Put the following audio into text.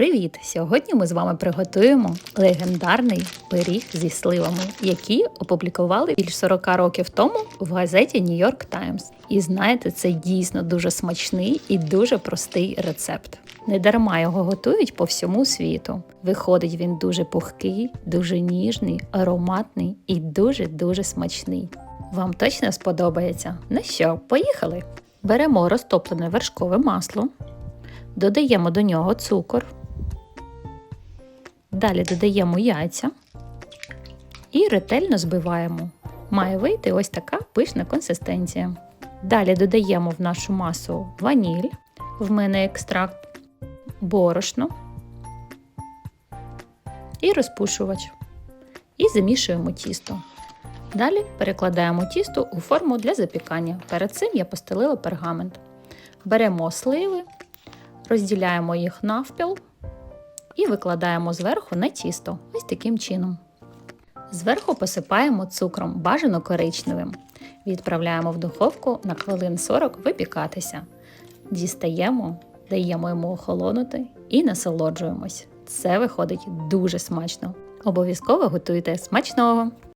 Привіт! Сьогодні ми з вами приготуємо легендарний пиріг зі сливами, який опублікували більш 40 років тому в газеті New York Times. І знаєте, це дійсно дуже смачний і дуже простий рецепт. Недарма його готують по всьому світу. Виходить він дуже пухкий, дуже ніжний, ароматний і дуже-дуже смачний. Вам точно сподобається? Ну що, поїхали! Беремо розтоплене вершкове масло, додаємо до нього цукор, далі додаємо яйця і ретельно збиваємо. Має вийти ось така пишна консистенція. Далі додаємо в нашу масу ваніль, в мене екстракт, борошно і розпушувач. І замішуємо тісто. Далі перекладаємо тісто у форму для запікання. Перед цим я постелила пергамент. Беремо сливи, розділяємо їх навпіл викладаємо зверху на тісто. Ось таким чином. Зверху посипаємо цукром, бажано коричневим. Відправляємо в духовку на хвилин 40 випікатися. Дістаємо, даємо йому охолонути і насолоджуємось. Це виходить дуже смачно. Обов'язково готуйте смачного!